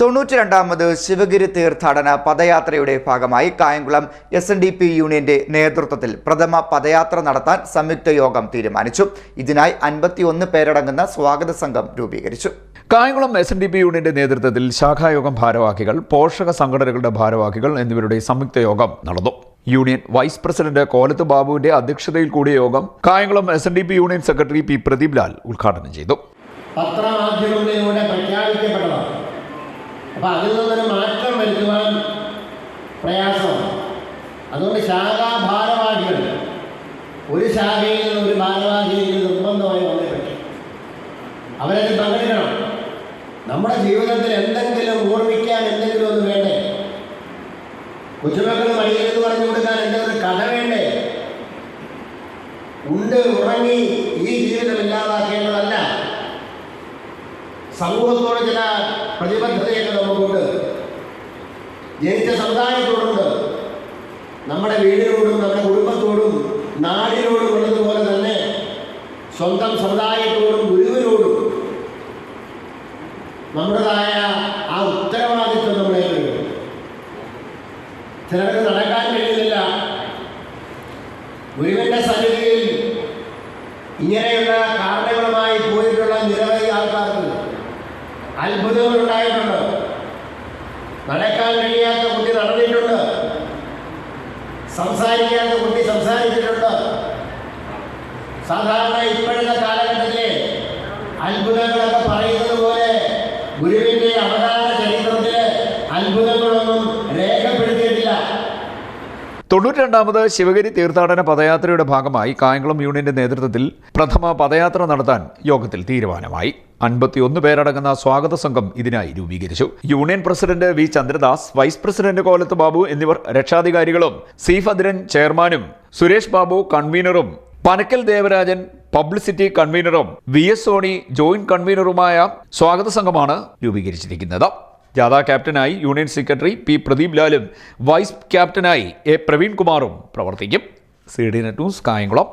തൊണ്ണൂറ്റി രണ്ടാമത് ശിവഗിരി തീർത്ഥാടന പദയാത്രയുടെ ഭാഗമായി Kayamkulam S N D P യൂണിയന്റെ നേതൃത്വത്തിൽ പ്രഥമ പദയാത്ര നടത്താൻ സംയുക്ത യോഗം തീരുമാനിച്ചു. ഇതിനായി അൻപത്തിയൊന്ന് പേരടങ്ങുന്ന സ്വാഗത സംഘം രൂപീകരിച്ചു. Kayamkulam S N D P യൂണിയന്റെ നേതൃത്വത്തിൽ ശാഖായോഗം ഭാരവാഹികൾ പോഷക സംഘടനകളുടെ ഭാരവാഹികൾ എന്നിവരുടെ സംയുക്ത യോഗം നടന്നു. യൂണിയൻ വൈസ് പ്രസിഡന്റ് കോലത്ത് ബാബുവിന്റെ അധ്യക്ഷതയിൽ കൂടിയ യോഗം Kayamkulam S N D P union secretary P Pradeep Lal ഉദ്ഘാടനം ചെയ്തു. പത്രമാധ്യമങ്ങളിലൂടെ പ്രഖ്യാപിക്കപ്പെട്ടതാണ്. അപ്പം അതിൽ നിന്നൊരു മാറ്റം വരുത്തുവാൻ പ്രയാസം അതുകൊണ്ട് ശാഖാ ഭാരവാഹികൾ ഒരു ശാഖയിൽ നിന്ന് ഒരു ഭാരവാഹിയിൽ നിർബന്ധമായി വന്നേ പറ്റും. അവരത് പങ്കെടുക്കണം നമ്മുടെ ജീവിതത്തിൽ എന്തെങ്കിലും ഓർമ്മിക്കാൻ എന്തെങ്കിലും ഒന്ന് വേണ്ടേ? കൊച്ചുമക്കൾ മടിയിലെന്ന് പറഞ്ഞു കൊടുക്കാൻ എന്തെങ്കിലും കഥ വേണ്ടേ? ഉണ്ട് ഉറങ്ങി ഈ ജീവിതം ഇല്ലാതാക്കേണ്ടതല്ല സമൂഹത്തോട് ചില പ്രതിബദ്ധതയൊക്കെ നമുക്കുണ്ട്. ജനിച്ച സമുദായത്തോടുണ്ട്. നമ്മുടെ വീടിനോടും നമ്മുടെ കുടുംബത്തോടും നാടിനോടും ഉള്ളതുപോലെ തന്നെ സ്വന്തം സമുദായത്തോടും ഗുരുവിനോടും നമ്മുടേതായ ആ ഉത്തരവാദിത്വം നമ്മളെ ചിലർക്ക് നടക്കാൻ കഴിയുന്നില്ല. ഗുരുവിന്റെ സന്നിധിയിൽ ഇങ്ങനെയുള്ള അത്ഭുതങ്ങൾ ഉണ്ടായിട്ടുണ്ട് നടക്കാൻ കഴിയാത്ത കുട്ടി നടന്നിട്ടുണ്ട്. സംസാരിക്കാത്ത കുട്ടി സംസാരിച്ചിട്ടുണ്ട്. സാധാരണ ഇപ്പോഴത്തെ കാലഘട്ടത്തിലെ അത്ഭുതങ്ങളൊക്കെ പറയുന്നത് തൊണ്ണൂറ്റി രണ്ടാമത് ശിവഗിരി തീർത്ഥാടന പദയാത്രയുടെ ഭാഗമായി കായംകുളം യൂണിയന്റെ നേതൃത്വത്തിൽ പ്രഥമ പദയാത്ര നടത്താൻ യോഗത്തിൽ തീരുമാനമായി. അൻപത്തിയൊന്ന് പേരടങ്ങുന്ന സ്വാഗത സംഘം ഇതിനായി രൂപീകരിച്ചു. Union president V Chandradas vice president Kolath Babu എന്നിവർ രക്ഷാധികാരികളും സി ഭദ്രൻ ചെയർമാനും സുരേഷ് ബാബു കൺവീനറും പനക്കൽ ദേവരാജൻ പബ്ലിസിറ്റി കൺവീനറും വി എസ് സോണി ജോയിന്റ് കൺവീനറുമായ സ്വാഗത സംഘമാണ് രൂപീകരിച്ചിരിക്കുന്നത്. ജാഥ ക്യാപ്റ്റനായി യൂണിയൻ സെക്രട്ടറി പി പ്രദീപ് ലാലും വൈസ് ക്യാപ്റ്റനായി എ പ്രവീൺ കുമാറും പ്രവർത്തിക്കും. C D net news Kayamkulam.